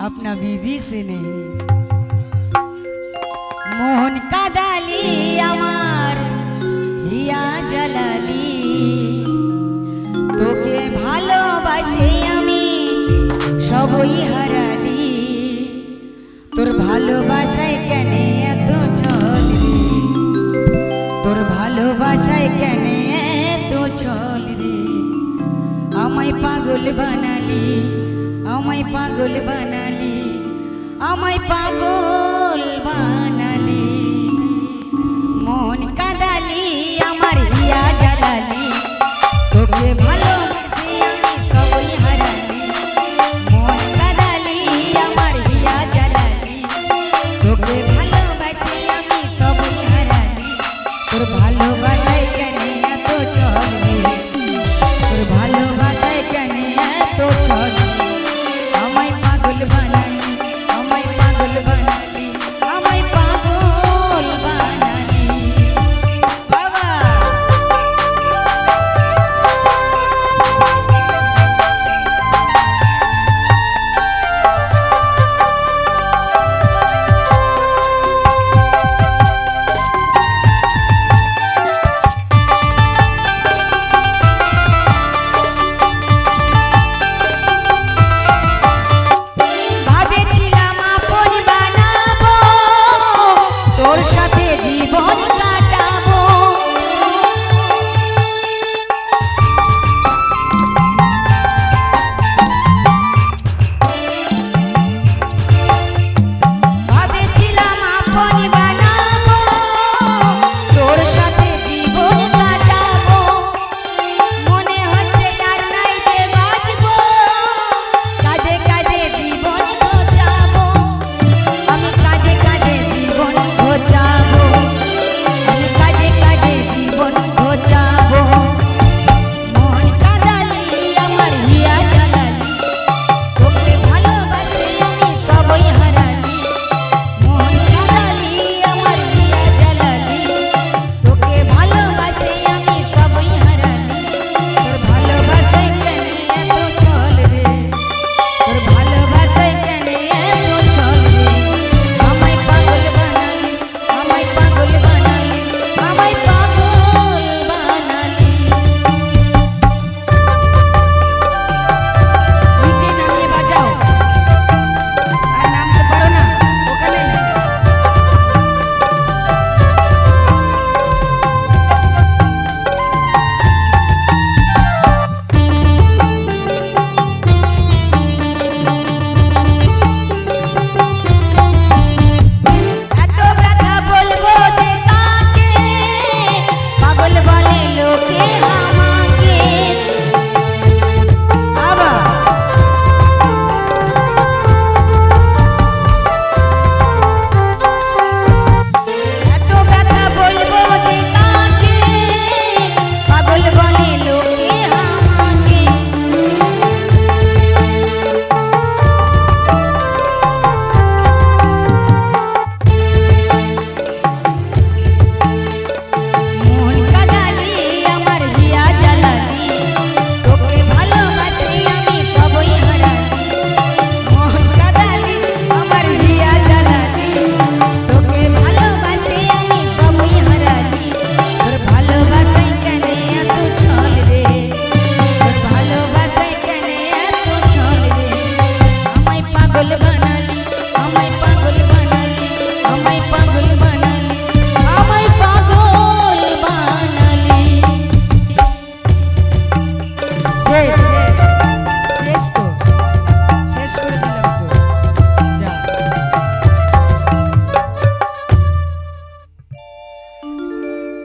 अपना बीबी से नहीं। मोहन का दाली अमार, हिया जलाली। তোকে ভালোবাসি আমি সবই হারালি তোর ভালোবাসায় কেন এত চলি তোর ভালোবাসায় কেন এত চল রে আমায় পাগল বানালি আমায় পাগল বানালি আমায় পাগল বানালি। মন কাদালি আমার ইয়া জ্বালালি তোকে ভালো तेरा